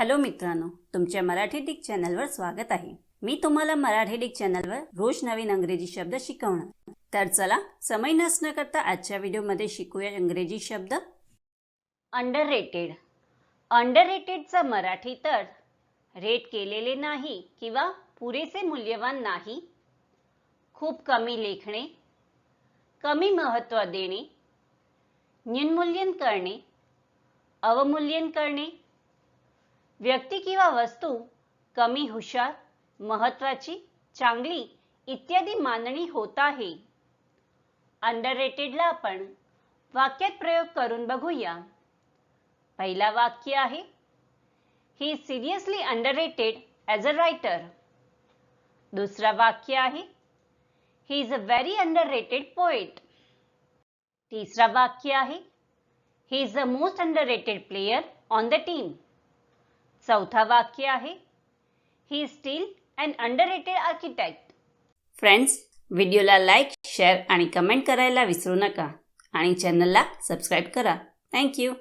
Hello मित्रांनो तुमच्या Marathi Dick चॅनलवर स्वागत आहे. मी तुम्हाला मराठी डिक चॅनलवर रोज नवीन अंग्रेजी शब्द शिकवणार. तर चला समय नसणं करता आजच्या व्हिडिओमध्ये शिकूया इंग्रजी शब्द. अंडर रेटेड अंडर रेटेडचा मराठी तर रेट केलेले नाही किंवा पुरेसे मूल्यवान नाही. खूप कमी लेखणे कमी महत्त्व देणे न्यूनमूल्यन करणे अवमूल्यन करणे व्यक्ती किंवा वस्तू कमी हुशार महत्वाची चांगली इत्यादी मानणी होत आहे. अंडर रेटेडला आपण वाक्यात प्रयोग करून बघूया. पहिला वाक्य आहे he seriously underrated as a writer दुसरा वाक्य आहे he is a very underrated poet तिसरा वाक्य आहे he is the most underrated player on the team चौथा वाक्य आहे. He still and underrated architect friends व्हिडिओला लाईक शेअर आणि कमेंट करायला विसरू नका. आणि चॅनलला सबस्क्राईब करा. थँक्यू